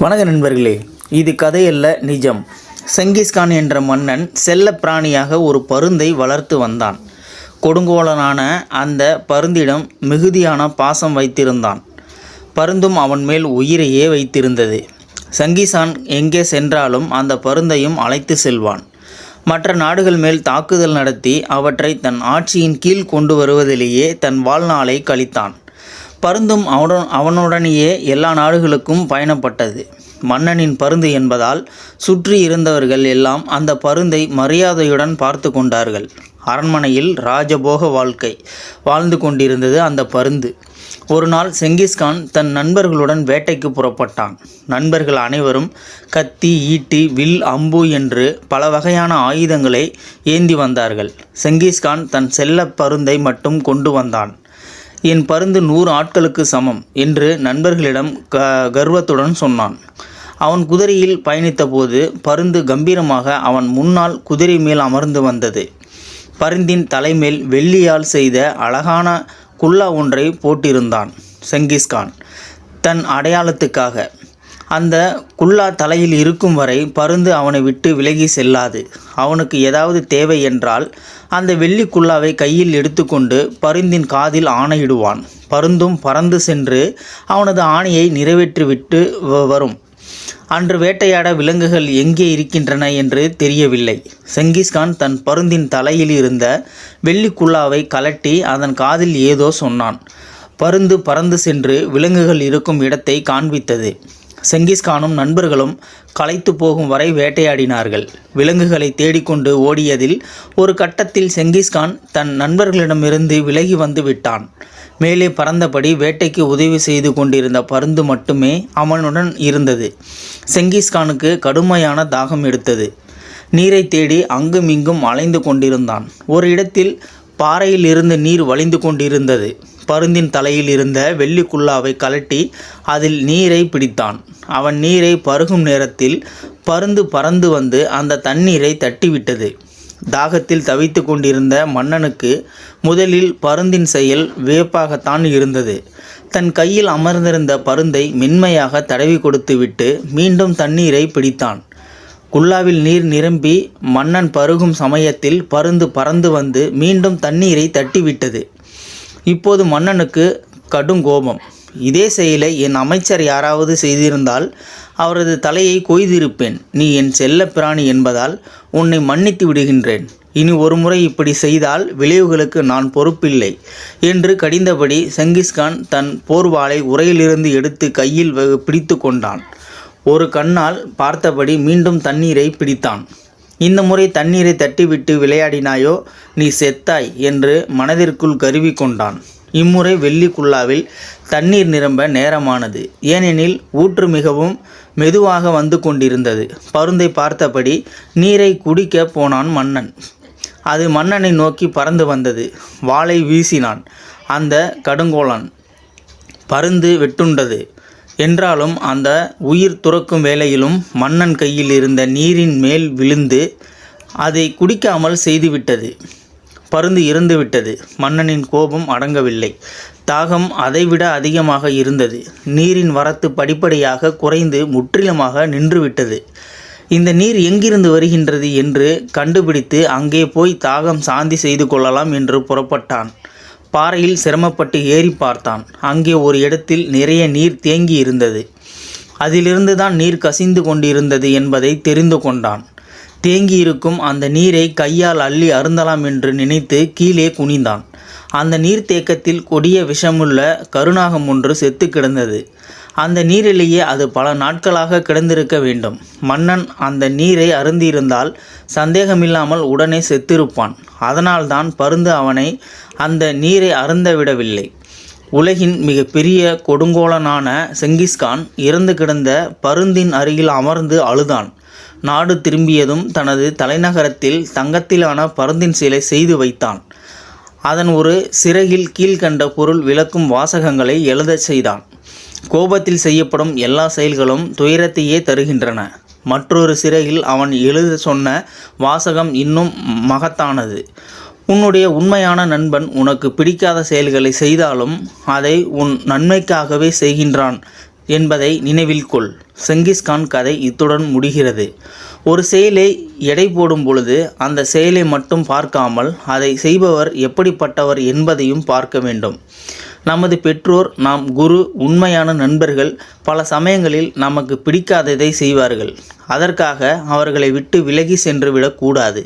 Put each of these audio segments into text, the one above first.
வணக்க நண்பர்களே இது கதையல்ல நிஜம். செங்கிஸ்கான் என்ற மன்னன் செல்ல பிராணியாக ஒரு பருந்தை வளர்த்து வந்தான். கொடுங்கோலனான அந்த பருந்திடம் மிகுதியான பாசம் வைத்திருந்தான். பருந்தும் அவன் மேல் உயிரையே வைத்திருந்தது. சங்கிசான் எங்கே சென்றாலும் அந்த பருந்தையும் அழைத்து செல்வான். மற்ற நாடுகள் மேல் தாக்குதல் நடத்தி அவற்றை தன் ஆட்சியின் கீழ் கொண்டு வருவதிலேயே தன் வாழ்நாளை கழித்தான். பருந்தும் அவனுடன் அவனுடனேயே எல்லா நாடுகளுக்கும் பயணப்பட்டது. மன்னனின் பருந்து என்பதால் சுற்றி இருந்தவர்கள் எல்லாம் அந்த பருந்தை மரியாதையுடன் பார்த்து கொண்டார்கள். அரண்மனையில் ராஜபோக வாழ்க்கை வாழ்ந்து கொண்டிருந்தது அந்த பருந்து. ஒரு நாள் செங்கிஸ்கான் தன் நண்பர்களுடன் வேட்டைக்கு புறப்பட்டான். நண்பர்கள் அனைவரும் கத்தி ஈட்டி வில் அம்பு என்று பல வகையான ஆயுதங்களை ஏந்தி வந்தார்கள். செங்கிஸ்கான் தன் செல்லப் பருந்தை மட்டும் கொண்டு வந்தான். என் பருந்து நூறு ஆட்களுக்கு சமம் என்று நண்பர்களிடம் க கர்வத்துடன் சொன்னான். அவன் குதிரையில் பயணித்தபோது பருந்து கம்பீரமாக அவன் முன்னால் குதிரை மேல் அமர்ந்து வந்தது. பருந்தின் தலைமேல் வெள்ளியால் செய்த அழகான குல்லா ஒன்றை போட்டிருந்தான் செங்கிஸ்கான். தன் அடையாளத்துக்காக. அந்த குல்லா தலையில் இருக்கும் வரை பருந்து அவனை விட்டு விலகி செல்லாது. அவனுக்கு ஏதாவது தேவை என்றால் அந்த வெள்ளி குல்லாவை கையில் எடுத்துக்கொண்டு பருந்தின் காதில் ஆணையிடுவான். பருந்தும் பறந்து சென்று அவனது ஆணையை நிறைவேற்றிவிட்டு வ- வரும். அன்று வேட்டையாட விலங்குகள் எங்கே இருக்கின்றன என்று தெரியவில்லை. செங்கிஸ்கான் தன் பருந்தின் தலையில் இருந்த வெள்ளி குல்லாவை கலட்டி அதன் காதில் ஏதோ சொன்னான். பருந்து பறந்து சென்று விலங்குகள் இருக்கும் இடத்தை காண்பித்தது. செங்கிஸ்கானும் நண்பர்களும் களைத்து போகும் வரை வேட்டையாடினார்கள். விலங்குகளை தேடிக்கொண்டு ஓடியதில் ஒரு கட்டத்தில் செங்கிஸ்கான் தன் நண்பர்களிடமிருந்து விலகி வந்து விட்டான். மேலே பறந்தபடி வேட்டைக்கு உதவி செய்து கொண்டிருந்த பருந்து மட்டுமே அவனுடன் இருந்தது. செங்கிஸ்கானுக்கு கடுமையான தாகம் எடுத்தது. நீரை தேடி அங்கும் இங்கும் அலைந்து கொண்டிருந்தான். ஒரு இடத்தில் பாறையில் இருந்து நீர் வழிந்து கொண்டிருந்தது. பருந்தின் தலையில் இருந்த வெள்ளி குல்லாவை கலட்டி அதில் நீரை பிடித்தான். அவன் நீரை பருகும் நேரத்தில் பருந்து பறந்து வந்து அந்த தண்ணீரை தட்டிவிட்டது. தாகத்தில் தவித்து கொண்டிருந்த மன்னனுக்கு முதலில் பருந்தின் செயல் வியப்பாகத்தான் இருந்தது. தன் கையில் அமர்ந்திருந்த பருந்தை மென்மையாக தடவி கொடுத்துவிட்டு மீண்டும் தண்ணீரை பிடித்தான். குல்லாவில் நீர் நிரம்பி மன்னன் பருகும் சமயத்தில் பருந்து பறந்து வந்து மீண்டும் தண்ணீரை தட்டிவிட்டது. இப்போது மன்னனுக்கு கடும் கோபம். இதே செயலை என் அமைச்சர் யாராவது செய்திருந்தால் அவரது தலையை கொய்திருப்பேன். நீ என் செல்ல பிராணி என்பதால் உன்னை மன்னித்து விடுகின்றேன். இனி ஒருமுறை இப்படி செய்தால் விளைவுகளுக்கு நான் பொறுப்பில்லை என்று கடிந்தபடி செங்கிஸ்கான் தன் போர்வாளை உரையிலிருந்து எடுத்து கையில் வ- பிடித்து கொண்டான். ஒரு கண்ணால் பார்த்தபடி மீண்டும் தண்ணீரை பிடித்தான். இந்த முறை தண்ணீரை தட்டிவிட்டு விளையாடினாயோ? நீ செத்தாய் என்று மனதிற்குள் கருவி கொண்டான். இம்முறை வெள்ளி குல்லாவில் தண்ணீர் நிரம்ப நேரமானது. ஏனெனில் ஊற்று மிகவும் மெதுவாக வந்து கொண்டிருந்தது. பருந்தை பார்த்தபடி நீரை குடிக்க போனான் மன்னன். அது மன்னனை நோக்கி பறந்து வந்தது. வாளை வீசினான். அந்த கடுங்கோலன் பருந்து வெட்டுண்டது. என்றாலும் அந்த உயிர் துறக்கும் வேளையிலும் மன்னன் கையில் இருந்த நீரின் மேல் விழுந்து அதை குடிக்காமல் செய்துவிட்டது. பருந்து இறந்துவிட்டது மன்னனின் கோபம் அடங்கவில்லை. தாகம் அதைவிட அதிகமாக இருந்தது. நீரின் வரத்து படிப்படியாக குறைந்து முற்றிலுமாக நின்றுவிட்டது. இந்த நீர் எங்கிருந்து வருகின்றது என்று கண்டுபிடித்து அங்கே போய் தாகம் சாந்தி செய்து கொள்ளலாம் என்று புறப்பட்டான். பாறையில் சிரமப்பட்டு ஏறி பார்த்தான். அங்கே ஒரு இடத்தில் நிறைய நீர் தேங்கி இருந்தது அதிலிருந்து தான் நீர் கசிந்து கொண்டிருந்தது என்பதை தெரிந்து கொண்டான். தேங்கியிருக்கும் அந்த நீரை கையால் அள்ளி அருந்தலாம் என்று நினைத்து கீழே குனிந்தான். அந்த நீர்த்தேக்கத்தில் கொடிய விஷமுள்ள கருநாகம் ஒன்று செத்து கிடந்தது. அந்த நீரிலேயே அது பல நாட்களாக கிடந்திருக்க வேண்டும். மன்னன் அந்த நீரை அருந்தியிருந்தால் சந்தேகமில்லாமல் உடனே செத்திருப்பான். அதனால்தான் பருந்து அவனை அந்த நீரை அருந்த விடவில்லை. உலகின் மிக பெரிய கொடுங்கோலனான செங்கிஸ்கான் இறந்து கிடந்த பருந்தின் அருகில் அமர்ந்து அழுதான். நாடு திரும்பியதும் தனது தலைநகரத்தில் தங்கத்திலான பருந்தின் சிலை செய்து வைத்தான். அதன் ஒரு சிறகில் கீழ்கண்ட பொருள் விளக்கும் வாசகங்களை எழுதச் செய்தான். கோபத்தில் செய்யப்படும் எல்லா செயல்களும் துயரத்தையே தருகின்றன. மற்றொரு சிறையில் அவன் எழுத சொன்ன வாசகம் இன்னும் மகத்தானது. உன்னுடைய உண்மையான நண்பன் உனக்கு பிடிக்காத செயல்களை செய்தாலும் அதை உன் நன்மைக்காகவே செய்கின்றான். என்பதை நினைவில் கொள். செங்கிஸ்கான் கதை இத்துடன் முடிகிறது. ஒரு செயலை எடை போடும் பொழுது அந்த செயலை மட்டும் பார்க்காமல் அதை செய்பவர் எப்படிப்பட்டவர் என்பதையும் பார்க்க வேண்டும். நமது பெற்றோர் நாம் குரு உண்மையான நண்பர்கள் பல சமயங்களில் நமக்கு பிடிக்காததை செய்வார்கள். அதற்காக அவர்களை விட்டு விலகி சென்று விடக்கூடாது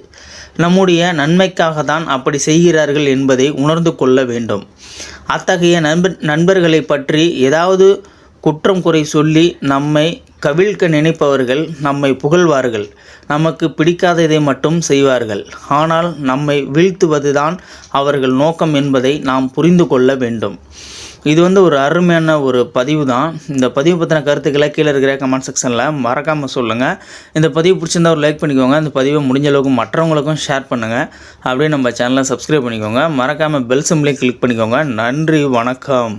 நம்முடைய நன்மைக்காக தான் அப்படி செய்கிறார்கள் என்பதை உணர்ந்து கொள்ள வேண்டும். அத்தகைய நண்பர் நண்பர்களை பற்றி ஏதாவது குற்றம் குறை சொல்லி நம்மை கவிழ்க்க நினைப்பவர்கள் நம்மை புகழ்வார்கள். நமக்கு பிடிக்காததை மட்டும் செய்வார்கள். ஆனால் நம்மை வீழ்த்துவதுதான் அவர்கள் நோக்கம் என்பதை நாம் புரிந்து கொள்ள வேண்டும். இது வந்து ஒரு அருமையான ஒரு பதிவு தான் இந்த பதிவு பற்றின கருத்துக்களை கீழே இருக்கிற கமெண்ட் செக்ஷனில் மறக்காமல் சொல்லுங்கள் இந்த பதிவு பிடிச்சிருந்தா ஒரு லைக் பண்ணிக்கோங்க. இந்த பதிவை முடிஞ்ச அளவுக்கு மற்றவங்களுக்கும் ஷேர் பண்ணுங்கள் அப்படியே நம்ம சேனலை சப்ஸ்கிரைப் பண்ணிக்கோங்க. மறக்காமல் பெல் சிம்லேயும் கிளிக் பண்ணிக்கோங்க. நன்றி வணக்கம்.